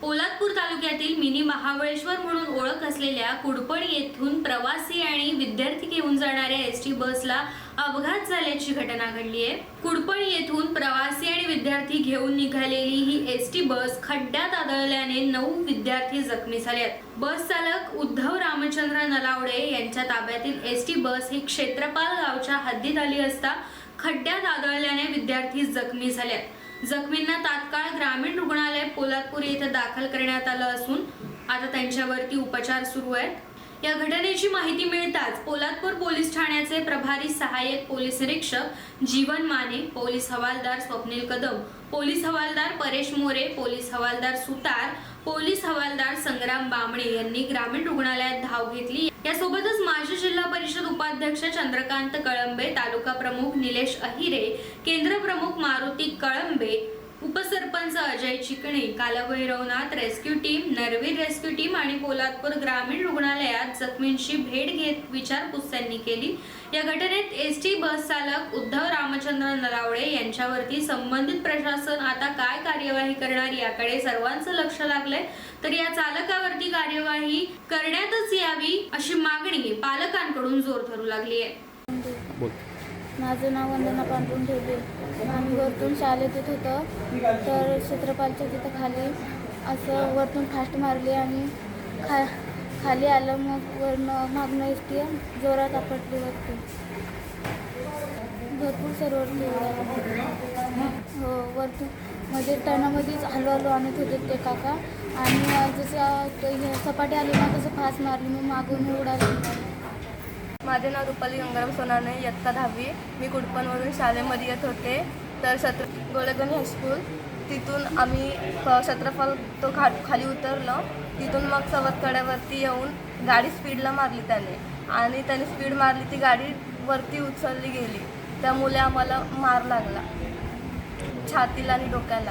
पोलादपूर तालुक्यातील मिनी महाबळेश्वर म्हणून ओळख असलेल्या कुडपण येथून प्रवासी आणि विद्यार्थी घेऊन जाणाऱ्या एस टी बसला अपघात झाल्याची घटना घडली आहे. कुडपण येथून प्रवासी आणि विद्यार्थी घेऊन निघालेली ही एस टी बस खड्ड्यात आदळल्याने नऊ विद्यार्थी जखमी झाले आहेत. बस चालक उद्धव रामचंद्र नलावडे यांच्या ताब्यातील एस टी बस ही क्षेत्रपाल गावच्या हद्दीत आली असता खड्ड्यात आदळल्याने विद्यार्थी जखमी झाल्यात जखमींना तात्काळ ग्रामीण रुग्णालय पोलादपूर येथे दाखल करण्यात आलं असून आता त्यांच्यावरती उपचार सुरू आहेत. या घटनेची माहिती मिळताच पोलादपूर पोलीस ठाण्याचे प्रभारी सहाय्यक पोलीस निरीक्षक जीवन माने पोलीस हवालदार स्वप्नील कदम पोलीस हवालदार परेश मोरे पोलीस हवालदार सुतार पोलीस हवालदार संग्राम बांबळे यांनी ग्रामीण रुग्णालयात धाव घेतली. यासोबतच माजी जिल्हा जिल्हाध्यक्ष चंद्रकांत कळंबे तालुका प्रमुख निलेश अहिरे केंद्र प्रमुख मारुती कळंबे उपसरपंच Ajay Chikane Kalbhairavnath rescue team Narveer rescue team आणि पोलादपूर ग्रामीण रुग्णालयात जखमींची भेट घेत विचारपूस त्यांनी केली. या घटनेत एस टी बस चालक उद्धव रामचंद्र नलावडे यांच्यावरती संबंधित प्रशासन आता काय कार्यवाही करणार याकडे सर्वांचं लक्ष लागलंय. तर या चालकावरती कार्यवाही करण्यातच यावी अशी मागणी पालकांकडून जोर धरू लागली आहे बोल. माझं नाव वंदना पांढरून ठेवले आम्ही वरतून शाळेत येत होतं. तर क्षेत्रपालच्या तिथं खाली असं वरतून फास्ट मारली आणि खा खाली आलं मग वरनं मागणं एस टी जोरात आपटली वरती भरपूर उडाला हो वरतून म्हणजे टनामध्येच हलू हलू आणत होते ते काका. आणि जसं ते सपाटी आली ना तसं फास्ट मारली मग मागून उडाली. माझे नाव रुपाली गंगाराम सोनाने इयत्ता दहावी. मी कुडपणवरून शाळेमध्ये येत होते. तर छत्र गोळेगणी हायस्कूल तिथून आम्ही प- छत्रफल तो खा खाली उतरलो. तिथून मग सवतकड्यावरती येऊन गाडी स्पीडला मारली त्याने. आणि त्याने स्पीड मारली ती गाडी वरती उचलली गेली. त्यामुळे आम्हाला मार लागला. छातीला आणि डोक्याला.